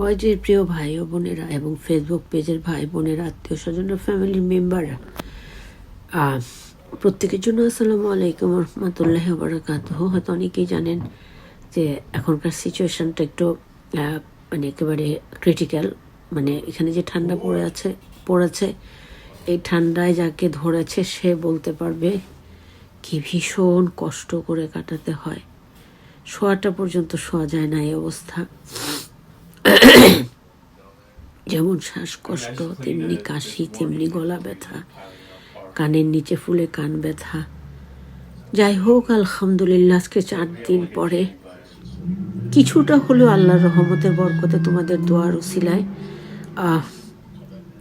ওয়াইটির প্রিয় ভাই ও বোনেরা এবং ফেসবুক পেজের ভাই বোনেরা, আত্মীয় স্বজনরা ফ্যামিলির মেম্বাররা প্রত্যেকের জন্য আসসালামু আলাইকুম রহমতুল্লাহ বারাকাত হয়তো অনেকেই জানেন যে এখনকার সিচুয়েশানটা একটু মানে একেবারে ক্রিটিক্যাল মানে এখানে যে ঠান্ডা পড়ে আছে, পড়েছে, এই ঠান্ডায় যাকে ধরেছে সে বলতে পারবে কি ভীষণ কষ্ট করে কাটাতে হয়। শোয়াটা পর্যন্ত শোয়া যায় না এই অবস্থা। যেমন শ্বাসকষ্ট, তেমনি কাশি, তেমনি গলা ব্যথা, কানের নিচে ফুলে কান ব্যথা। যাই হোক, আলহামদুলিল্লাহ, আজকে চার দিন পরে। কিছুটা হলেও আল্লাহর রহমতের বরকতে তোমাদের দোয়ার উসিলায়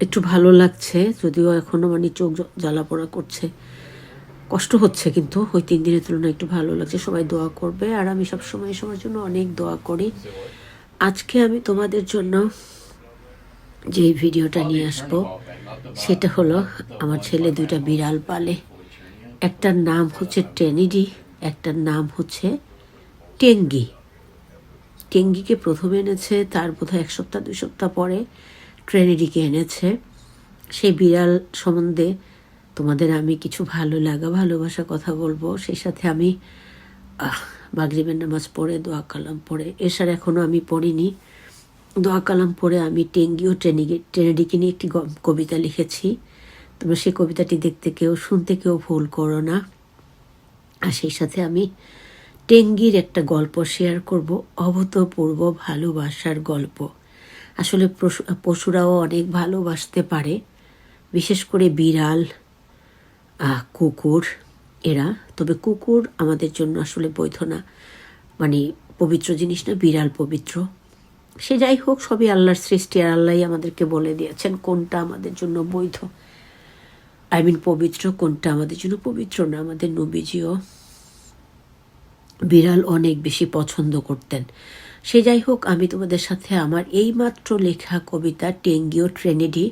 একটু ভালো লাগছে, যদিও এখনও মানে চোখ জ্বালা পোড়া করছে। কষ্ট হচ্ছে কিন্তু, ওই তিন দিনের তুলনায় একটু ভালো লাগছে। সবাই দোয়া করবে, আর আমি সবসময় সবার জন্য অনেক দোয়া করি। আজকে আমি তোমাদের জন্য যে ভিডিওটা নিয়ে আসব, সেটা হলো আমার ছেলে দুইটা বিড়াল পালে। একটার নাম হচ্ছে টেনিডি, একটার নাম হচ্ছে টেঙ্গি। টেঙ্গিকে প্রথমে এনেছে, তার বোধহয় এক সপ্তাহ, দুই সপ্তাহ পরে ট্রেনিডিকে এনেছে। সেই বিড়াল সম্বন্ধে তোমাদের আমি কিছু ভালো লাগা, ভালোবাসা কথা বলব। সেই সাথে আমি মাগরিবের নামাজ পড়ে, দোয়া কালাম পড়ে। এসার এখনও আমি পড়িনি। দোয়া কালাম পড়ে আমি টেঙ্গি ও ট্রেনিগে ট্রেনেডিকে নিয়ে একটি কবিতা লিখেছি। তোমরা সেই কবিতাটি দেখতে কেউ, শুনতে কেউ ভুল করো না। আর সেই সাথে আমি টেঙ্গির একটা গল্প শেয়ার করব, অভূতপূর্ব ভালোবাসার গল্প। আসলে পশু- পশুরাও অনেক ভালোবাসতে পারে, বিশেষ করে বিড়াল কুকুর। এরা, তবে কুকুর আমাদের জন্য আসলে বৈধ না। মানে পবিত্র জিনিস না, বিড়াল পবিত্র। সে যাই হোক, সবই আল্লাহর সৃষ্টি আর আল্লাহ আমাদেরকে বলে দিয়েছেন কোনটা আমাদের জন্য বৈধ। আই মিন পবিত্র, কোনটা আমাদের জন্য পবিত্র না। আমাদের নবীজিও বিড়াল অনেক বেশি পছন্দ করতেন। সে যাই হোক, আমি তোমাদের সাথে আমার এইমাত্র লেখা কবিতা টেঙ্গি ও ট্রেনেডি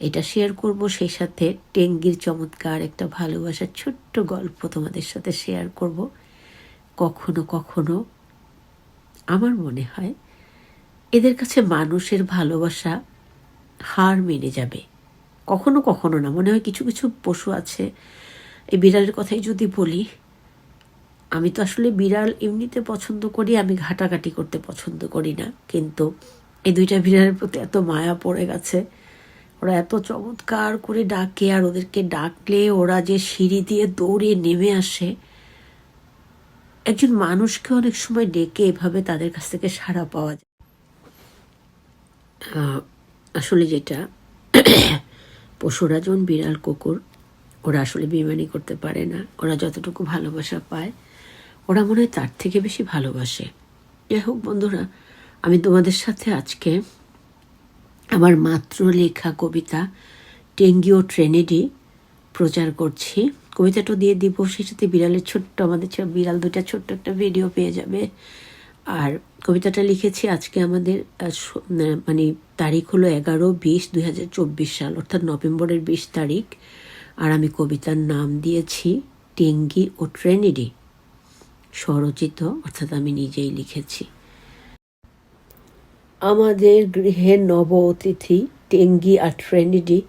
এটা শেয়ার করব সেই সাথে টেঙ্গির চমৎকার একটা ভালোবাসার ছোট্ট গল্প তোমাদের সাথে শেয়ার করব। কখনো কখনো আমার মনে হয় এদের কাছে মানুষের ভালোবাসা হার মেনে যাবে। কখনো কখনো না, মনে হয় কিছু কিছু পশু আছে। এই বিড়ালের কথাই যদি বলি, আমি তো আসলে বিড়াল এমনিতে পছন্দ করি, আমি ঘাটাঘাটি করতে পছন্দ করি না। কিন্তু এই দুইটা বিড়ালের প্রতি এত মায়া পড়ে গেছে ওরা এত চমৎকার করে ডাকে আর ওদেরকে ডাকলে ওরা যে সিঁড়ি দিয়ে দৌড়ে নেমে আসে। একজন মানুষকে অনেক সময় ডেকে এভাবে তাদের কাছ থেকে সাড়া পাওয়া যায়। আসলে যেটা পশুরা যেমন বিড়াল, কুকুর, ওরা আসলে বেমানি করতে পারে না। ওরা যতটুকু ভালোবাসা পায়, ওরা মনে হয় তার থেকে বেশি ভালোবাসে। যাই হোক বন্ধুরা, আমি তোমাদের সাথে আজকে আমার মাত্র লেখা কবিতা টেঙ্গি ও ট্রেনেডি প্রচার করছি। কবিতাটা দিয়ে দিব, সেই সাথে বিড়ালের ছোট্ট, আমাদের বিড়াল দুটা ছোট্ট একটা ভিডিও পেয়ে যাবে। আর কবিতাটা লিখেছি আজকে আমাদের মানে তারিখ হলো এগারো বিশ দুই হাজার চব্বিশ সাল, অর্থাৎ নভেম্বরের বিশ তারিখ। আর আমি কবিতার নাম দিয়েছি টেঙ্গি ও ট্রেনেডি। স্বরচিত, অর্থাৎ আমি নিজেই লিখেছি। আমাদের গৃহের নব অতিথি টেঙ্গি আর ট্রেনিডি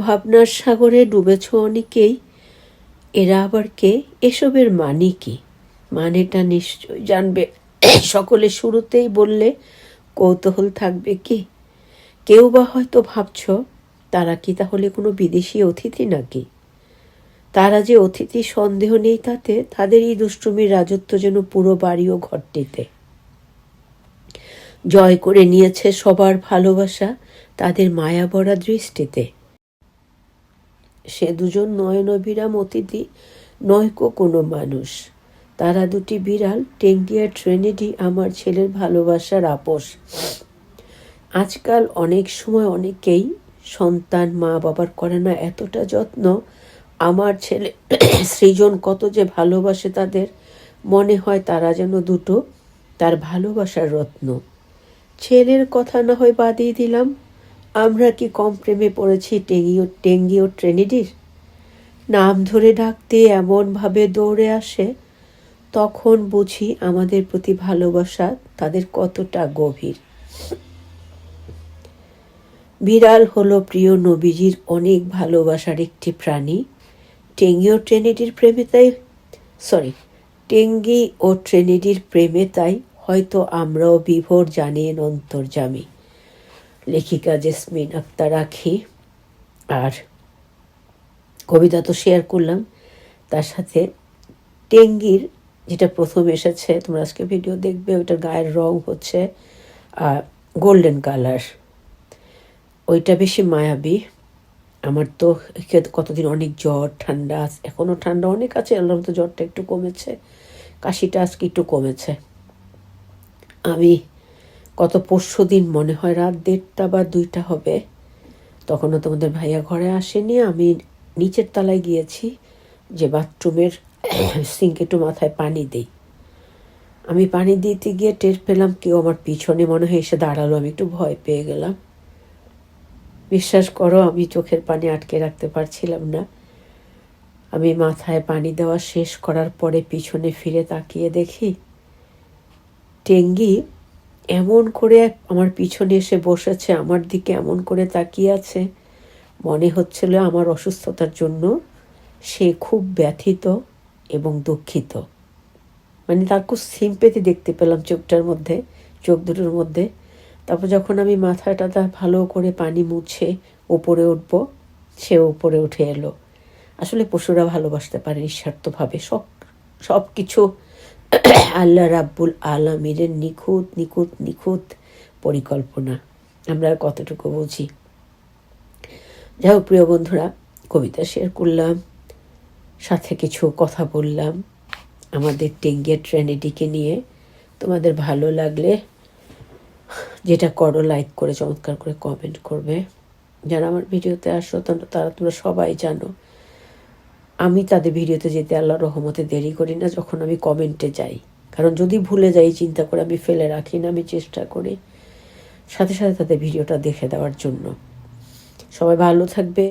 ভাবনার সাগরে ডুবেছ অনেকেই। এরা আবার কে? এসবের মানে কি? মানেটা নিশ্চয় জানবে। সকলে শুরুতেই বললে, কৌতূহল থাকবে কি? কেউ বা হয়তো ভাবছ, তারা কি তাহলে কোনো বিদেশি অতিথি নাকি? তারা যে অতিথি সন্দেহ নেই তাতে, তাদের এই দুষ্টুমির রাজত্ব যেন পুরো বাড়ি ও ঘরটিতে। জয় করে নিয়েছে সবার ভালোবাসা তাদের মায়া ভরা দৃষ্টিতে। সে দুজন নয়নবিরাম অতিথি নয়কো কোনো মানুষ। তারা দুটি বিড়াল, টেঙ্গিয়া ট্রেনেডি, আমার ছেলের ভালোবাসার আপোষ। আজকাল অনেক সময় অনেকেই সন্তান মা বাবার করে না এতটা যত্ন। আমার ছেলে সৃজন কত যে ভালোবাসে তাদের, মনে হয় তারা যেন দুটো তার ভালোবাসার রত্ন। ছেলের কথা না হয় বাদিয়ে দিলাম। আমরা কি কম প্রেমে পড়েছি টেঙ্গি ও টেঙ্গি ও ট্রেনিডির নাম ধরে ডাকতে এমনভাবে দৌড়ে আসে, তখন বুঝি আমাদের প্রতি ভালোবাসা তাদের কতটা গভীর। বিড়াল হলো প্রিয় নবীজির অনেক ভালোবাসার একটি প্রাণী। টেঙ্গি ও ট্রেনিডির প্রেমে তাই সরি টেঙ্গি ও ট্রেনিডির প্রেমে তাই হয়তো আমরাও বিভোর জানিয়েন অন্তর্জামী লেখিকা জেসমিন আক্তার আখি আর কবিতা তো শেয়ার করলাম। তার সাথে টেঙ্গির যেটা প্রথম এসেছে, তোমরা আজকে ভিডিও দেখবে, ওইটার গায়ের রং হচ্ছে গোল্ডেন কালার ওইটা বেশি মায়াবী। আমার তো কতদিন অনেক জ্বর, ঠান্ডা এখনও ঠান্ডা অনেক আছে আল্লাহ তো জ্বরটা একটু কমেছে, কাশিটা আজকে একটু কমেছে। আমি গত পরশু দিন মনে হয় রাত দেড়টা বা দুইটা হবে, তখনও তোমাদের ভাইয়া ঘরে আসেনি। আমি নিচের তলায় গিয়েছি, যে বাথরুমের সিঙ্কে একটু মাথায় পানি দিই। আমি পানি দিতে গিয়ে টের পেলাম কেউ আমার পিছনে মনে হয় এসে দাঁড়াল, আমি একটু ভয় পেয়ে গেলাম। বিশ্বাস করো, আমি চোখের পানি আটকে রাখতে পারছিলাম না। আমি মাথায় পানি দেওয়া শেষ করার পরে পিছনে ফিরে তাকিয়ে দেখি টেঙ্গি এমন করে আমার পিছনে এসে বসেছে, আমার দিকে এমন করে তাকিয়ে আছে। মনে হচ্ছিল আমার অসুস্থতার জন্য সে খুব ব্যথিত এবং দুঃখিত। মানে তার খুব সিম্পেথি দেখতে পেলাম চোখটার মধ্যে, চোখ দুটোর মধ্যে। তারপর যখন আমি মাথাটা তার ভালো করে পানি মুছে উপরে উঠব, সে উপরে উঠে এলো। আসলে পশুরা ভালোবাসতে পারে নিঃস্বার্থভাবে। সব সব কিছু আল্লাহ রাব্বুল আলমীরের নিখুঁত নিখুঁত নিখুঁত পরিকল্পনা। আমরা আর কতটুকু বুঝি? যাই হোক, প্রিয় বন্ধুরা, কবিতা শেয়ার করলাম, সাথে কিছু কথা বললাম আমাদের টেঙ্গিয়া ট্রেনেডিকে নিয়ে। তোমাদের ভালো লাগলে যেটা করো লাইক করে, চমৎকার করে কমেন্ট করবে। যারা আমার ভিডিওতে আসো তারা তোমরা সবাই জানো আমি তাদের ভিডিওতে যেতে আল্লাহ রহমতে দেরি করি না, যখন আমি কমেন্টে যাই। কারণ যদি ভুলে যাই, চিন্তা করে আমি ফেলে রাখি না, আমি চেষ্টা করি সাথে সাথে তাদের ভিডিওটা দেখে দেওয়ার জন্য। সবাই ভালো থাকবে।